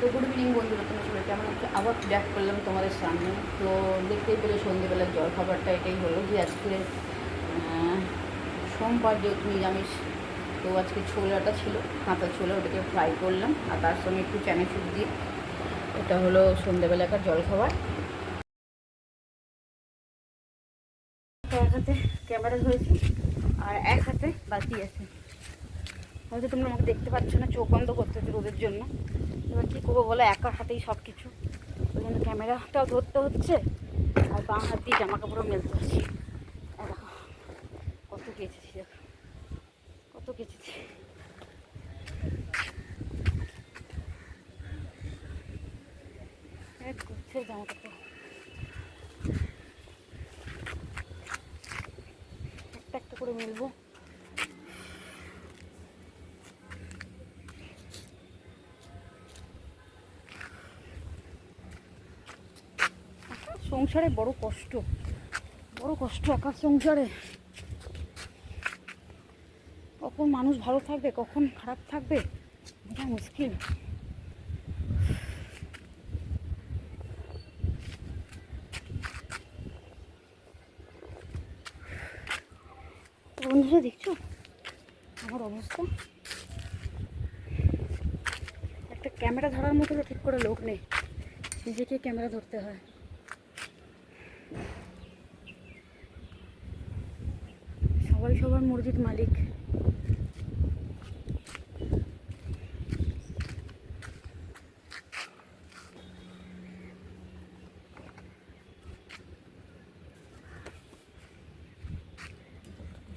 তো good evening বন্ধুরা তোমার সবাই কেমন হচ্ছে আবার ব্যাক করলাম তোমাদের সামনে। তো দেখতেই পেলে সন্ধ্যেবেলার জল খাবারটা এটাই হলো যে আজকে সোমবার যেহেতু নিরামিষ, তো আজকে ছোলাটা ছিল, কাঁচা ছোলা, ওটাকে ফ্রাই করলাম। আর তার সঙ্গে একটু চানাচুর দিয়ে, এটা হলো সন্ধ্যেবেলাকার জল খাবার এক হাতে ক্যামেরা ধরেছি, আর এক হাতে বালতি আছে। হয়তো তোমরা আমাকে দেখতে পাচ্ছ না, চোখ বন্ধ করতে হচ্ছে রোদের জন্য। এবার কী করব বলো একার হাতেই সব কিছু ওই জন্য ক্যামেরাটাও ধরতে হচ্ছে, আর বাঁ হাত দিয়ে জামা কাপড়ও মেলতে হচ্ছে। কত কেচেছি দেখো, কত কেচেছি। এক গুচ্ছের জামা কাপড় একটা একটা করে মেলবো। সংসারে বড় কষ্ট। বড় কষ্ট একার সংসারে। কখন মানুষ ভালো থাকবে, কখন খারাপ থাকবে, এটা মুশকিল। বন্ধুরা দেখছ? আমার অবস্থা? একটা ক্যামেরা ধরার মতো ঠিক করে লোক নেই। নিজেকে ক্যামেরা ধরতে হয়। সবার মসজিদ মালিক।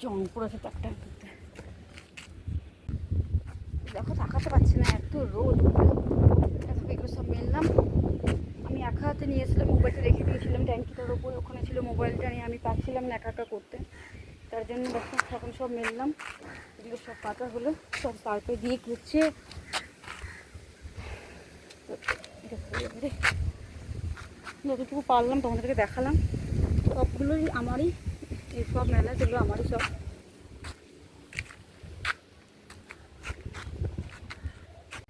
জং পড়েছে করতে। দেখো, তাকাতে পারছি না, এত রোদ। দেখো, এগুলো সব মেললাম। আমি একা হাতে নিয়েছিলাম, মোবাইলটা রেখে দিয়েছিলাম, ট্যাঙ্কিটার ওপর। ওখানে ছিল মোবাইলটা নিয়ে আমি পাচ্ছিলাম না একা একা করতে। তার জন্য এখন সব মেললাম। এগুলো সব পাতা হলো, সব তারপরে দিয়ে এবারে যতটুকু পারলাম তোমাদেরকে দেখালাম। সবগুলোই আমারই, এই সব মেলা যেগুলো আমারই সব।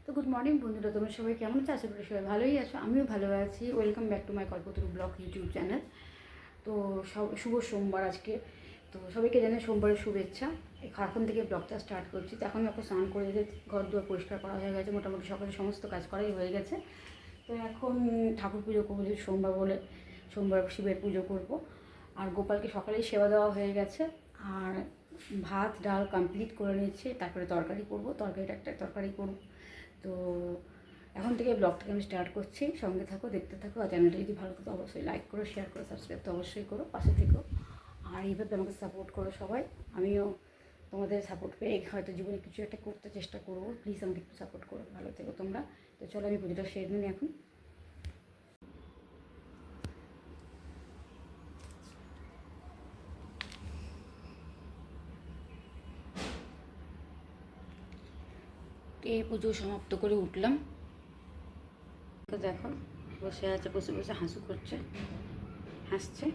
তো গুড মর্নিং বন্ধুরা, তোমরা সবাই কেমন আছো? আশা করি সবাই ভালোই আছো, আমিও ভালো আছি। Welcome back to my Kalpataru blog YouTube channel. তো সব, শুভ সোমবার আজকে। তো সবাইকে জানাই সোমবারের শুভেচ্ছা। এখন থেকে ব্লগটা স্টার্ট করছি। তো এখন এখন স্নান করে যে ঘর দুয়ার পরিষ্কার করা হয়ে গেছে। মোটামুটি সকালে সমস্ত কাজ করাই হয়ে গেছে। তো এখন ঠাকুর পুজো করব সোমবার বলে সোমবার শিবের পুজো করব। আর গোপালকে সকালেই সেবা দেওয়া হয়ে গেছে। আর ভাত, ডাল কমপ্লিট করে নিচ্ছে তারপরে তরকারি করব। তরকারিটা একটা তরকারি করব। তো এখন থেকে ব্লগটাকে আমি স্টার্ট করছি। সঙ্গে থাকো, দেখতে থাকো। আর চ্যানেলটা যদি ভালো থাকে অবশ্যই লাইক করো শেয়ার করো সাবস্ক্রাইব তো অবশ্যই করো। পাশে থেকো। আর এইভাবে আমাকে সাপোর্ট করো সবাই। আমিও তোমাদের সাপোর্ট পেয়ে হয়তো জীবনে কিছু একটা করতে চেষ্টা করব। প্লিজ আমাকে একটু সাপোর্ট করো, ভালো থেকো তোমরা। তো চলো আমি পুজোটা সেরে নিই এখন। এই পুজো সমাপ্ত করে উঠলাম? দেখো, বসে আছে, বসে বসে হাসু করছে, হাসছে।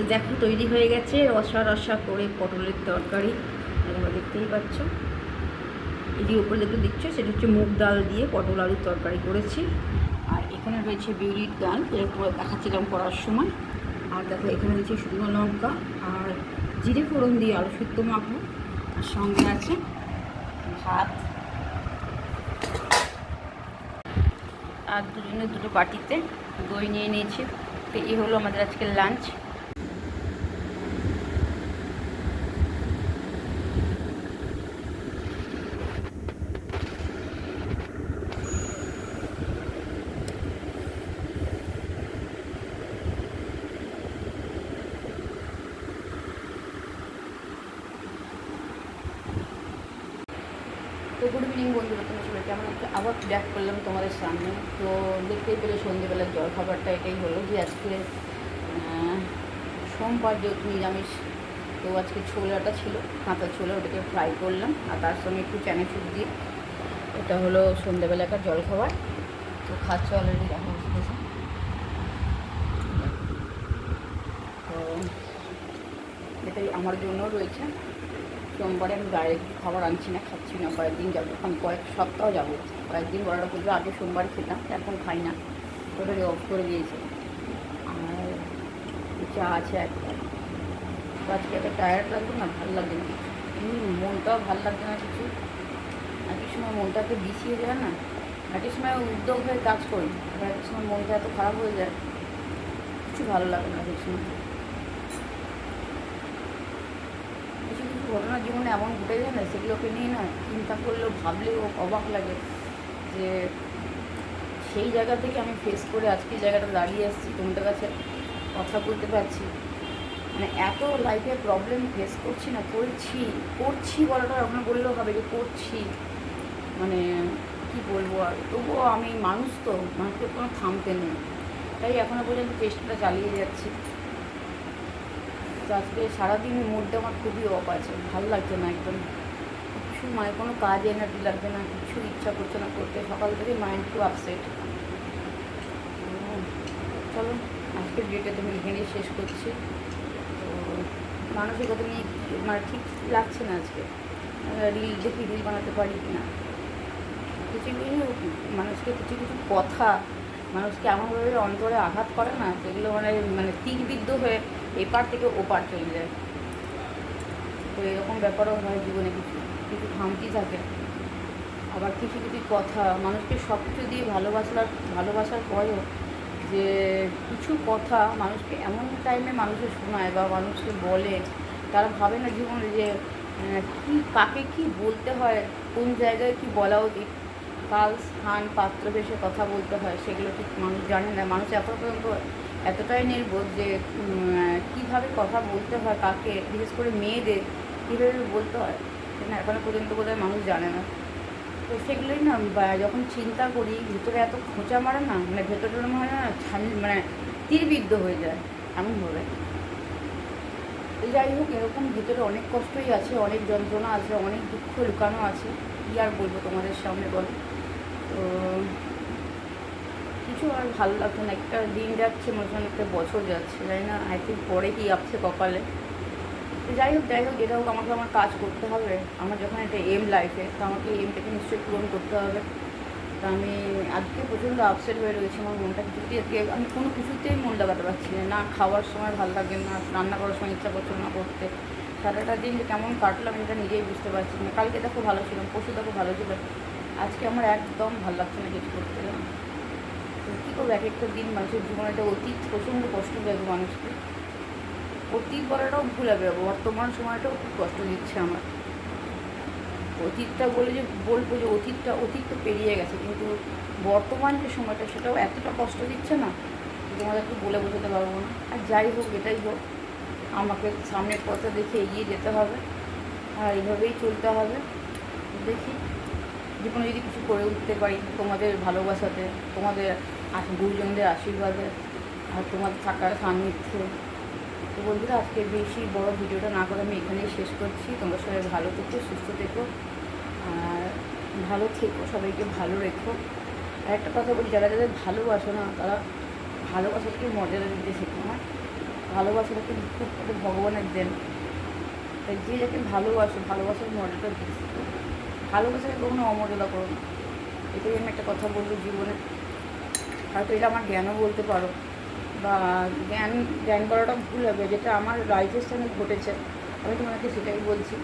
তো দেখো, তৈরি হয়ে গেছে। রসা রসা করে পটলের তরকারি। দেখো দেখতেই পাচ্ছ। এটি উপরে যেগুলো দিচ্ছ, সেটা হচ্ছে মুগ ডাল দিয়ে পটল আলুর তরকারি করেছি। আর এখানে রয়েছে বিউলির ডাল। যেটা তোমার দেখাচ্ছিলাম করার সময়। আর দেখো, এখানে রয়েছে শুকনো লঙ্কা আর জিরে ফোড়ন দিয়ে আলু সুদ্ধ মাখবো আর সঙ্গে আছে ভাত। আর দুজনে দুটো বাটিতে দই নিয়ে নিয়েছি। তো এই হলো আমাদের আজকের লাঞ্চ। তো গুড ইভিনিং বন্ধুরা তোমার সবাই কেমন আছো? আবার ব্যাক করলাম তোমাদের সামনে। তো দেখতেই পেলে সন্ধ্যেবেলার জল খাবারটা এটাই হলো যে আজকে সোমবার যেহেতু নিরামিষ, তো আজকে ছোলাটা ছিল, কাঁচা ছোলা, ওটাকে ফ্রাই করলাম। আর তার সঙ্গে একটু চানাচুর দিয়ে, এটা হলো সন্ধ্যেবেলাকার জল খাবার তো খাচ্ছে অলরেডি দেখা বসেছে তো এটাই আমার জন্য রয়েছে। সোমবারে আমি বাইরে খাবার আনছি না, খাচ্ছি না, কয়েকদিন যাব। আমি কয়েক সপ্তাহ যাব। কয়েকদিন বড় করলে আগে সোমবার খেতাম, এখন খাই না। টোটালি অফ করে দিয়েছে। আর চা আছে একটা আজকে একটা টায়ার্ড লাগবে না? ভালো লাগবে না। মনটাও ভালো লাগবে না কিছু। একই সময় মনটা মনটাকে বিছিয়ে যায় না। একই সময় উদ্যোগ হয়ে কাজ করি। আবার একই সময় মনটা এত খারাপ হয়ে যায়। কিছু ভালো লাগে না একই সময় কিছু কিছু ঘটনা জীবনে এমন ঘটে যায় না, সেগুলোকে নিয়ে না চিন্তা করলেও ভাবলেও অবাক লাগে যে সেই জায়গা থেকে আমি ফেস করে আজকে জায়গাটা দাঁড়িয়ে আসছি তোমাদের কাছে কথা বলতে পারছি। মানে এত লাইফে প্রবলেম ফেস করছি না, করছি করছি বলাটা এখন বললেও হবে যে করছি। মানে কি বলব আর? তবুও আমি মানুষ তো মানুষকে কোনো থামতে নেই। তাই এখনও পর্যন্ত চেষ্টাটা চালিয়ে যাচ্ছি। আজকে সারাদিন মুডটা আমার খুবই অফ আছে, ভালো লাগছে না একদম। কিছু মানে কোনো কাজ এনার্জি লাগছে না, কিছু ইচ্ছা করছে না করতে, সকাল থেকে মাইন্ড খুব আপসেট চলো, আজকের ভিডিওটা তুমি এখানেই শেষ করছি। তো মানসিকতা নিয়ে মানে ঠিক লাগছে না আজকে। রিল দেখি রিল বানাতে পারি কি না? কিছু কিছু মানুষকে কিছু কিছু কথা, মানুষকে এমনভাবে অন্তরে আঘাত করে না সেগুলো মানে মানে তীরবিদ্ধ হয়ে এপার থেকে ওপার চলে যায়। তো এরকম ব্যাপারও হয় জীবনে কিছু কিছু খামতি থাকে। আবার কিছু কিছু কথা, মানুষকে সব কিছু দিয়ে ভালোবাসার ভালোবাসার পরেও যে কিছু কথা মানুষকে এমন টাইমে মানুষের শোনায় বা মানুষকে বলে, তারা ভাবে না জীবনে যে কি, কাকে কি বলতে হয়, কোন জায়গায় কি বলা উচিত। কাল স্থান, পাত্র, বেশে কথা বলতে হয়, সেগুলো ঠিক মানুষ জানে না। মানুষ এখন পর্যন্ত এতটাই নির্বোধ যে কীভাবে কথা বলতে হয়, কাকে, বিশেষ করে মেয়েদের, কীভাবে বলতে হয়, সেটা এখনও পর্যন্ত বোধহয় মানুষ জানে না। তো সেগুলোই না যখন চিন্তা করি, ভিতরে এত খোঁচা মারে না মানে ভেতরে হয় না, ছান মানে তীরবিদ্ধ হয়ে যায় এমনভাবে যাই হোক, এরকম ভিতরে অনেক কষ্টই আছে, অনেক যন্ত্রণা আছে, অনেক দুঃখ লুকানো আছে, কী আর বলব তোমাদের সামনে বলো? তো কিছু আর ভালো লাগছে না। একটা দিন যাচ্ছে, মনে হচ্ছে একটা বছর যাচ্ছে, জানি না, আই থিঙ্ক পরে কি আসছে কপালে। যাই হোক যাই হোক, যেটা হোক, আমাকে আমার কাজ করতে হবে। আমার যখন একটা এম লাইফে তো আমাকে এমটাকে নিশ্চয়ই পূরণ করতে হবে। তো আমি আজকে প্রচণ্ড আপসেট হয়ে রয়েছে, আমার মনটা কিছুতেই আজকে, আমি কোনো কিছুতেই মন লাগাতে পারছি না। না খাওয়ার সময় ভালো লাগে না, রান্না করার সময় ইচ্ছা করছে না করতে। সারাটা দিন কেমন কাটলো আমি এটা নিজেই বুঝতে পারছি না। কালকে দেখো ভালো ছিলাম, পরশু দেখো ভালো ছিল। আজকে আমার একদম ভালো লাগছে না কিছু করতে। করব এক একটা দিন মানুষের জীবনে একটা অতীত, প্রচণ্ড কষ্ট দেবে মানুষকে। অতীত বলাটাও ভুল হবে বর্তমান সময়টাও খুব কষ্ট দিচ্ছে আমার। অতীতটা বলে যে, বলব যে অতীতটা, অতীত তো পেরিয়ে গেছে, কিন্তু বর্তমান যে সময়টা, সেটাও এতটা কষ্ট দিচ্ছে না তোমাদেরকে বলে বোঝাতে পারব না। আর যাই হোক, এটাই হোক, আমাকে সামনের পথে দেখে এগিয়ে যেতে হবে, আর এইভাবেই চলতে হবে। দেখি, জীবনে যদি কিছু করে উঠতে পারি তোমাদের ভালোবাসাতে, তোমাদের আশ- গুরুজনদের আশীর্বাদে আর তোমার থাকার সান্নিধ্যে। তো বন্ধুরা আজকে বেশি বড় ভিডিওটা না করে আমি এখানেই শেষ করছি। তোমরা সবাই ভালো থেকো, সুস্থ থেকো, আর ভালো থেকো, সবাইকে ভালো রেখো। আর একটা কথা বলি, যারা যাদের ভালোবাসো না, তারা ভালোবাসাকে মর্যাদা দিতে শেখো না। ভালোবাসাটা কিন্তু খুব ভগবানের দেন, তাই যে যাকে ভালোবাসো, ভালোবাসার মর্যাদা দিতে শেখো। ভালোবাসাকে কখনো অমর্যাদা করো না। এটাই আমি একটা কথা বলব জীবনে। হয়তো এটা আমার জ্ঞানও বলতে পারো। বা জ্ঞান জ্ঞান করাটা ভুল হবে, যেটা আমার লাইফের সঙ্গে ঘটেছে, আমি তোমাকে সেটাই বলছি।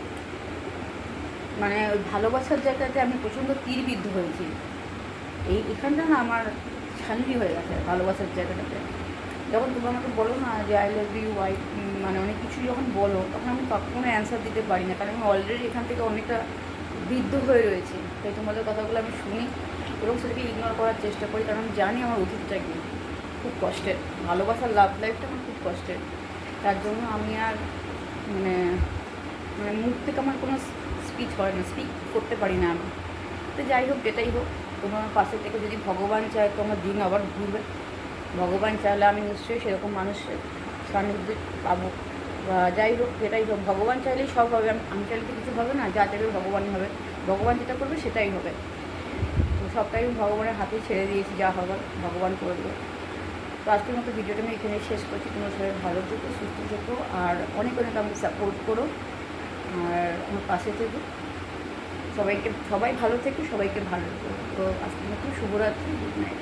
মানে ওই ভালোবাসার জায়গাতে আমি প্রচণ্ড তীরবিদ্ধ হয়েছি। এই, এখানটা না আমার শান্তি হয়ে গেছে ভালোবাসার জায়গাটাতে। যখন তুমি আমাকে বলো না যে আই লাভ ইউ ওয়াই মানে অনেক কিছু যখন বলো, তখন আমি কখনো অ্যান্সার দিতে পারি না। কারণ আমি অলরেডি এখান থেকে অনেকটা বৃদ্ধ হয়ে রয়েছি। তাই তোমাদের কথাগুলো আমি শুনি। এবং সেটাকে ইগনোর করার চেষ্টা করি, কারণ জানি আমার অতীতটা কি। খুব কষ্টের। ভালোবাসার লাভ লাইফটা আমার খুব কষ্টের। তার জন্য আমি আর মানে মানে মুখ থেকে আমার কোনো স্পিচ হয় না স্পিক করতে পারি না আমি। তো যাই হোক, যেটাই হোক, তোমার পাশে থেকে যদি ভগবান চায় তো আমার দিন আবার ঘুরবে। ভগবান চাইলে আমি নিশ্চয়ই সেরকম মানুষের সান্নিধ্যে পাবো। বা যাই হোক, যেটাই হোক, ভগবান চাইলেই সব হবে। আমি চাইলে তো কিছু হবে না, যা চাইবে ভগবানই হবে। ভগবান যেটা করবে সেটাই হবে। সবটাই আমি ভগবানের হাতে ছেড়ে দিয়েছি, যা হবার ভগবান করবে। তো আজকের মতো ভিডিওটা আমি এখানে শেষ করছি। তোমার সবাই ভালো থেকো, সুস্থ থেকো, আর অনেক অনেক আমাকে সাপোর্ট করো। আর আমার পাশে থেকো। সবাইকে, সবাই ভালো থেকো, সবাইকে ভালো থাকো। তো আজকের মতো শুভরাত্রি গুড নাইট